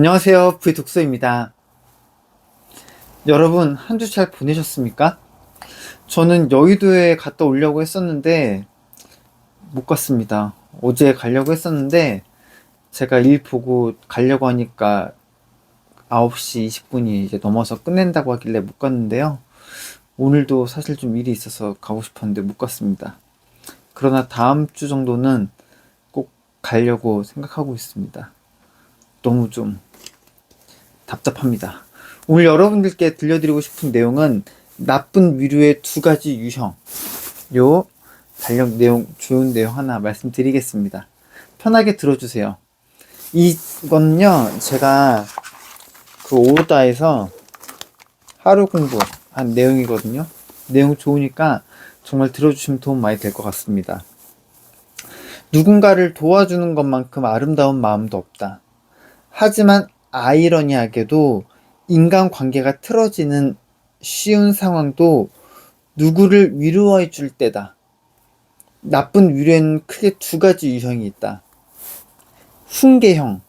안녕하세요. 브이독서입니다. 여러분, 한 주 잘 보내셨습니까? 저는 여의도에 갔다 오려고 했었는데, 못 갔습니다. 어제 가려고 했었는데, 제가 일 보고 가려고 하니까 9시 20분이 이제 넘어서 끝낸다고 하길래 못 갔는데요. 오늘도 사실 좀 일이 있어서 가고 싶었는데 못 갔습니다. 그러나 다음 주 정도는 꼭 가려고 생각하고 있습니다. 너무 좀 답답합니다. 오늘 여러분들께 들려드리고 싶은 내용은 나쁜 위로의 두 가지 유형. 요 달력 내용, 좋은 내용 하나 말씀드리겠습니다. 편하게 들어주세요. 이건요, 제가 그 오다에서 하루 공부한 내용이거든요. 내용 좋으니까 정말 들어주시면 도움 많이 될 것 같습니다. 누군가를 도와주는 것만큼 아름다운 마음도 없다. 하지만 아이러니하게도 인간 관계가 틀어지는 쉬운 상황도 누구를 위로해 줄 때다. 나쁜 위로에는 크게 두 가지 유형이 있다. 훈계형.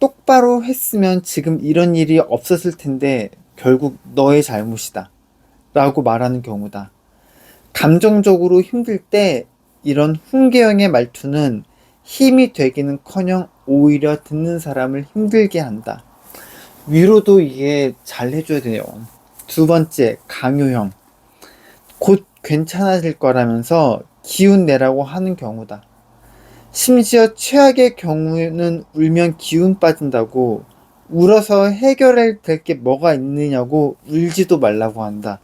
똑바로 했으면 지금 이런 일이 없었을 텐데 결국 너의 잘못이다. 라고 말하는 경우다. 감정적으로 힘들 때 이런 훈계형의 말투는 힘이 되기는 커녕 오히려 듣는 사람을 힘들게 한다. 위로도 이게 잘 해줘야 돼요. 두 번째, 강요형. 곧 괜찮아질 거라면서 기운 내라고 하는 경우다. 심지어 최악의 경우는 울면 기운 빠진다고 울어서 해결할 될게 뭐가 있느냐고 울지도 말라고 한다.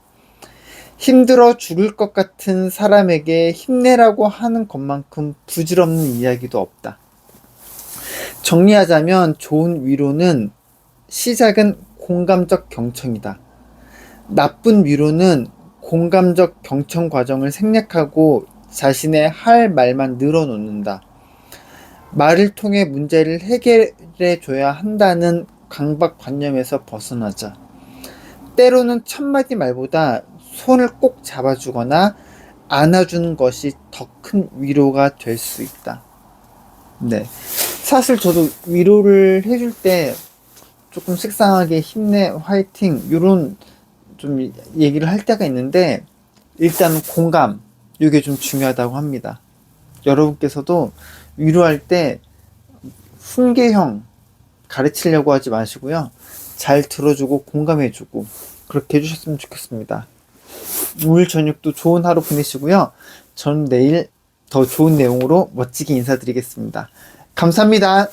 힘들어 죽을 것 같은 사람에게 힘내라고 하는 것만큼 부질없는 이야기도 없다. 정리하자면 좋은 위로는 시작은 공감적 경청이다. 나쁜 위로는 공감적 경청 과정을 생략하고 자신의 할 말만 늘어놓는다. 말을 통해 문제를 해결해 줘야 한다는 강박관념에서 벗어나자. 때로는 첫마디 말보다 손을 꼭 잡아주거나 안아주는 것이 더 큰 위로가 될 수 있다. 네. 사실 저도 위로를 해줄 때 조금 식상하게 힘내, 화이팅, 이런 좀 얘기를 할 때가 있는데, 일단 공감, 이게 좀 중요하다고 합니다. 여러분께서도 위로할 때 훈계형 가르치려고 하지 마시고요. 잘 들어주고 공감해주고 그렇게 해주셨으면 좋겠습니다. 오늘 저녁도 좋은 하루 보내시고요. 전 내일 더 좋은 내용으로 멋지게 인사드리겠습니다. 감사합니다.